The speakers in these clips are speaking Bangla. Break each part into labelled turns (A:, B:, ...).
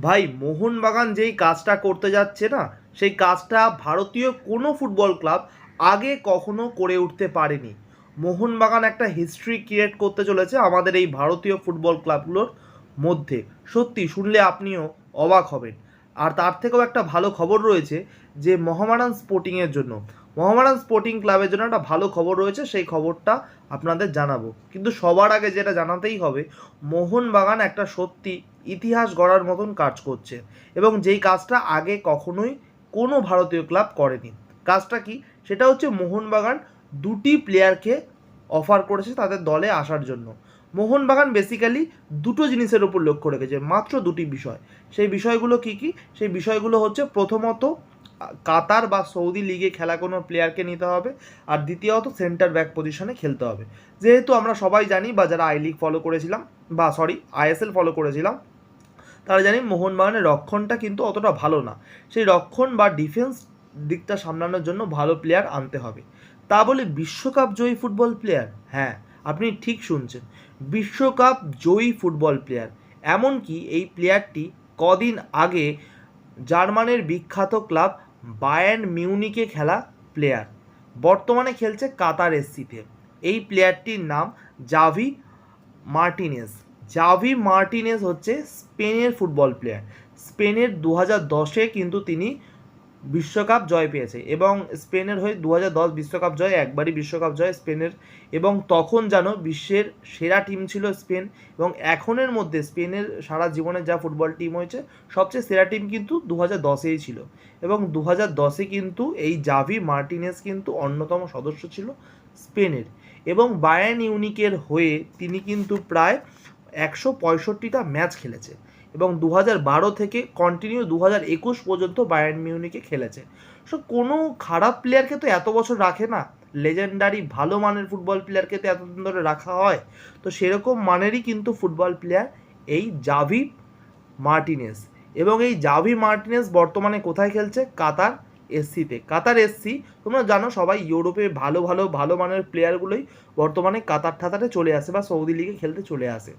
A: ভাই, মোহনবাগান যেই কাজটা করতে যাচ্ছে না, সেই কাজটা ভারতীয় কোনো ফুটবল ক্লাব আগে কখনো করে উঠতে পারেনি। মোহনবাগান একটা হিস্ট্রি ক্রিয়েট করতে চলেছে আমাদের এই ভারতীয় ফুটবল ক্লাবগুলোর মধ্যে। সত্যি, শুনলে আপনিও অবাক হবেন। আর তার থেকেও একটা ভালো খবর রয়েছে যে, মহামারান স্পোর্টিংয়ের জন্য। মহামারান স্পোর্টিং ক্লাবের জন্য একটা ভালো খবর রয়েছে, সেই খবরটা আপনাদের জানাব। কিন্তু সবার আগে যেটা জানাতেই হবে, মোহনবাগান একটা সত্যি ইতিহাস গড়ার মতন কাজ করছে এবং যেই কাজটা আগে কখনোই কোনো ভারতীয় ক্লাব করেনি। কাজটা কি? সেটা হচ্ছে মোহনবাগান দুটি প্লেয়ারকে অফার করেছে তাদের দলে আসার জন্য। মোহনবাগান বেসিক্যালি দুটো জিনিসের উপর লক্ষ্য রেখেছে, মাত্র দুটি বিষয়। সেই বিষয়গুলো কি কি? সেই বিষয়গুলো হচ্ছে প্রথমত, কাতার বা সৌদি লিগে খেলা কোনো প্লেয়ারকে নিতে হবে আর দ্বিতীয়ত সেন্টার ব্যাক পজিশনে খেলতে হবে। যেহেতু আমরা সবাই জানি বা যারা আই লিগ ফলো করেছিলাম বা সরি আইএসএল ফলো করেছিলাম তারা জানি মোহনবাগানের রক্ষণটা কিন্তু অতটা ভালো না। সেই রক্ষণ বা ডিফেন্স দিকটা সামলানোর জন্য ভালো প্লেয়ার আনতে হবে। তা বলে বিশ্বকাপ জয়ী ফুটবল প্লেয়ার হ্যাঁ আপনি ঠিক শুনছেন। বিশ্বকাপ জয়ী ফুটবল প্লেয়ার এমনকি এই প্লেয়ারটি কদিন আগে জার্মানের বিখ্যাত ক্লাব বায়ার্ন মিউনিকে খেলা প্লেয়ার বর্তমানে খেলছে কাতার এসসিতে। এই প্লেয়ারটির নাম জাভি মার্টিনেস। জাভি মার্টিনেস হচ্ছে স্পেনের ফুটবল প্লেয়ার স্পেনের দু হাজার দশে কিন্তু তিনি বিশ্বকাপ জয় পেয়েছে এবং স্পেনের হয়ে দু দশ বিশ্বকাপ জয়, একবারই বিশ্বকাপ জয় স্পেনের এবং তখন জানো বিশ্বের সেরা টিম ছিল স্পেন এবং এখনের মধ্যে স্পেনের সারা জীবনে যা ফুটবল টিম হয়েছে, সবচেয়ে সেরা টিম কিন্তু দু হাজার দশেই ছিল এবং দু হাজার দশে কিন্তু এই জাভি মার্টিনেস কিন্তু অন্যতম সদস্য ছিল স্পেনের এবং বায়ান ইউনিকের হয়ে তিনি কিন্তু প্রায় একশো পঁয়ষট্টিটা ম্যাচ খেলেছে এবং দু বারো থেকে কন্টিনিউ দু একুশ পর্যন্ত বায়ার্ন মিউনিকে খেলেছে। সো কোনো খারাপ প্লেয়ারকে তো এত বছর রাখে না। লেজেন্ডারি ভালো মানের ফুটবল প্লেয়ারকে তো এতদিন ধরে রাখা হয়। তো সেরকম মানেরই কিন্তু ফুটবল প্লেয়ার এই জাভি মার্টিনেস এবং এই জাভি মার্টিনেস বর্তমানে কোথায় খেলছে? কাতার এসসিতে। কাতার এসসি, তোমরা জানো সবাই ইউরোপে ভালো ভালো ভালো মানের প্লেয়ারগুলোই বর্তমানে কাতার ঠাতারে চলে আসে বা সৌদি লিগে খেলতে চলে আসে।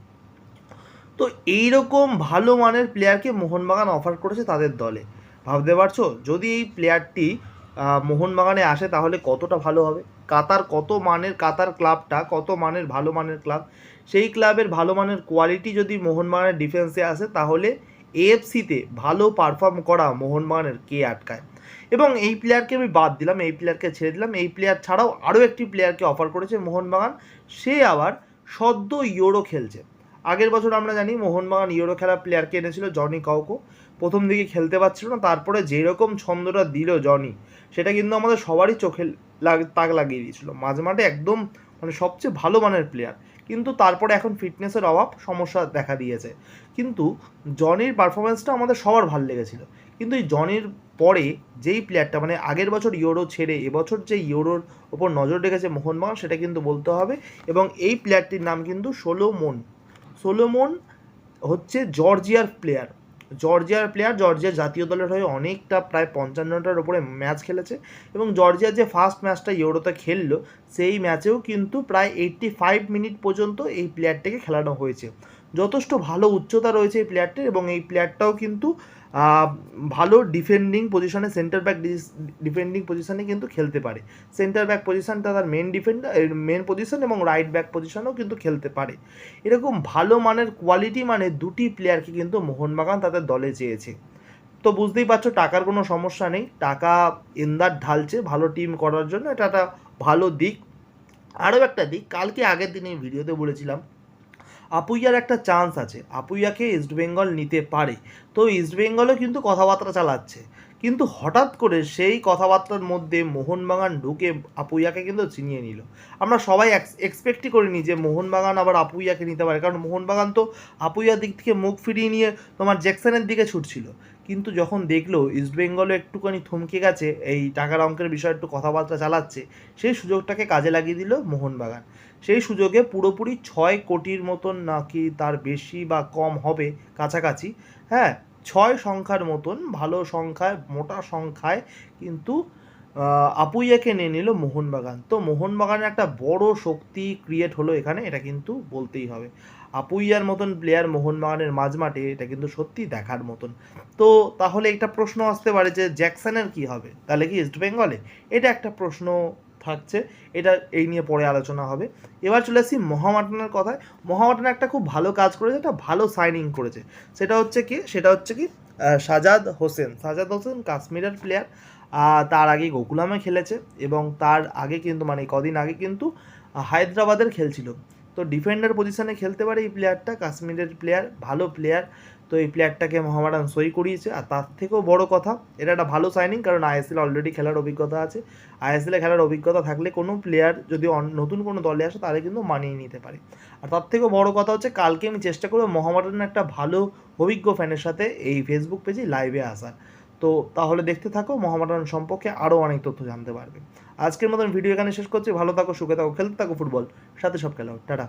A: তো এইরকম ভালো মানের প্লেয়ারকে মোহনবাগান অফার করেছে তাদের দলে। ভাবতে পারছ? যদি এই প্লেয়ারটি মোহনবাগানে আসে, তাহলে কতটা ভালো হবে? কাতার কত মানের কাতার ক্লাবটা কত মানের ভালো মানের ক্লাব সেই ক্লাবের ভালো মানের কোয়ালিটি যদি মোহনবাগানের ডিফেন্সে আসে, তাহলে এএফসিতে ভালো পারফর্ম করা মোহনবাগানের কে আটকায়? এবং এই প্লেয়ারকে আমি বাদ দিলাম, এই প্লেয়ারকে ছেড়ে দিলাম। এই প্লেয়ার ছাড়াও আরও একটি প্লেয়ারকে অফার করেছে মোহনবাগান। সে আবার সদ্য ইউরো খেলছে। আগের বছর আমরা জানি মোহনবাগান ইউরো খেলা প্লেয়ারকে এনেছিল জনি কাউকো। প্রথম দিকে খেলতে পারছিল না, তারপরে যেরকম ছন্দটা দিল জনি, সেটা কিন্তু আমাদের সবারই চোখে লাগ তাক লাগিয়ে দিয়েছিল। মাঝে মাঠে একদম মানে সবচেয়ে ভালো মানের প্লেয়ার কিন্তু তারপরে এখন ফিটনেসের অভাব, সমস্যা দেখা দিয়েছে। কিন্তু জনির পারফরমেন্সটা আমাদের সবার ভালো লেগেছিল। কিন্তু এই জনির পরে যেই প্লেয়ারটা মানে আগের বছর ইউরো ছেড়ে, এবছর যে ইউরোর ওপর নজর রেখেছে মোহনবাগান, সেটা কিন্তু বলতে হবে। এবং এই প্লেয়ারটির নাম কিন্তু সোলোমন। সোলোমন হচ্ছে জর্জিয়ার প্লেয়ার জর্জিয়ার প্লেয়ার জর্জিয়ার জাতীয় দলের হয়ে অনেকটা প্রায় পঞ্চান্নটার ওপরে ম্যাচ খেলেছে এবং জর্জিয়ার যে ফার্স্ট ম্যাচটা ইউরোতে খেললো, সেই ম্যাচেও কিন্তু প্রায় এইট্টি ফাইভ মিনিট পর্যন্ত এই প্লেয়ারটাকে খেলানো হয়েছে। যথেষ্ট ভালো উচ্চতা রয়েছে এই প্লেয়ারটির এবং এই প্লেয়ারটাও কিন্তু ভালো ডিফেন্ডিং পজিশনে সেন্টার ব্যাক ডিফেন্ডিং পজিশনে কিন্তু খেলতে পারে। সেন্টার ব্যাক পজিশনটা তার মেন ডিফেন্ডার মেন পজিশন এবং রাইট ব্যাক পজিশনেও কিন্তু খেলতে পারে। এরকম ভালো মানের কোয়ালিটি মানে দুটি প্লেয়ারকে কিন্তু মোহনবাগান তাদের দলে চেয়েছে। তো বুঝতেই পারছ, টাকার কোনো সমস্যা নেই। টাকা ইন্দার ঢালছে ভালো টিম করার জন্য, এটা একটা ভালো দিক। আরও একটা দিক, কালকে আগের দিনে ভিডিওতে বলেছিলাম আপুইয়ার একটা চান্স আছে। আপুইয়াকে ইস্টবেঙ্গল নিতে পারে। তো ইস্টবেঙ্গলও কিন্তু কথাবার্তা চালাচ্ছে। কিন্তু হঠাৎ করে সেই কথাবার্তার মধ্যে মোহনবাগান ঢুকে আপুইয়াকে কিন্তু চিনিয়ে নিল। আমরা সবাই এক্সপেক্টই করিনি যে মোহনবাগান আবার আপুইয়াকে নিতে পারে। কারণ মোহনবাগান তো আপুইয়ার দিক থেকে মুখ ফিরিয়ে নিয়ে তোমার জ্যাকসনের দিকে ছুটছিল। কিন্তু যখন দেখল ইস্টবেঙ্গলও একটুখানি থমকে গেছে, এই টাকার অঙ্কের বিষয়ে একটু কথাবার্তা চালাচ্ছে, সেই সুযোগটাকে কাজে লাগিয়ে দিল মোহনবাগান। সেই সুযোগে পুরোপুরি ছয় কোটির মতন নাকি তার বেশি বা কম হবে কাছাকাছি হ্যাঁ? ছয় সংখ্যার মতন, ভালো সংখ্যায়, মোটা সংখ্যায় কিন্তু আপুইয়াকে নিয়ে নিল মোহনবাগান। তো মোহনবাগানের একটা বড় শক্তি ক্রিয়েট হলো এখানে, এটা কিন্তু বলতেই হবে। আপুইয়ার মতন প্লেয়ার মোহনবাগানের মাঝমাঠে এটা কিন্তু সত্যি দেখার মতন। তো তাহলে একটা প্রশ্ন আসতে পারে যে, জ্যাকসনের কি হবে? তাহলে কি ইস্ট বেঙ্গলে এটা একটা প্রশ্ন থাকছে। এটা এই নিয়ে পরে আলোচনা হবে। এবার চলে আসি মহামাটনের কথায়। মহামাটন একটা খুব ভালো কাজ করেছে, একটা ভালো সাইনিং করেছে। সেটা হচ্ছে কি, সেটা হচ্ছে কি সাজাদ হোসেন। সাজাদ হোসেন কাশ্মীরের প্লেয়ার তার আগে গোকুলামে খেলেছে এবং তার আগে কিন্তু মানে কদিন আগে কিন্তু হায়দ্রাবাদের খেলছিল। তো ডিফেন্ডার পজিশনে খেলতে পারে এই প্লেয়ারটা কাশ্মীরের প্লেয়ার ভালো প্লেয়ার তো এই প্লেয়ারটাকে মোহামেডান সই করিয়েছে। আর তার থেকেও বড় কথা, এটা একটা ভালো সাইনিং কারণ আইএসএল অলরেডি খেলার অভিজ্ঞতা আছে। আইএসএলে খেলার অভিজ্ঞতা থাকলে কোনো প্লেয়ার যদি নতুন কোনো দলে আসে, তাহলে কিন্তু মানিয়ে নিতে পারে। আর তার থেকেও বড় কথা হচ্ছে, কালকে আমি চেষ্টা করব মোহামেডানের একটা ভালো, অভিজ্ঞ ফ্যানের সাথে এই ফেসবুক পেজে লাইভে আসার। তো তাহলে দেখতে থাকো, মোহামেডান সম্পর্কে আরও অনেক তথ্য জানতে পারবে। আজকের মতন ভিডিও এখানে শেষ করছি। ভালো থাকো, সুখে থাকো, খেলতে থাকো ফুটবল। সাথে সব খেলা টাটা।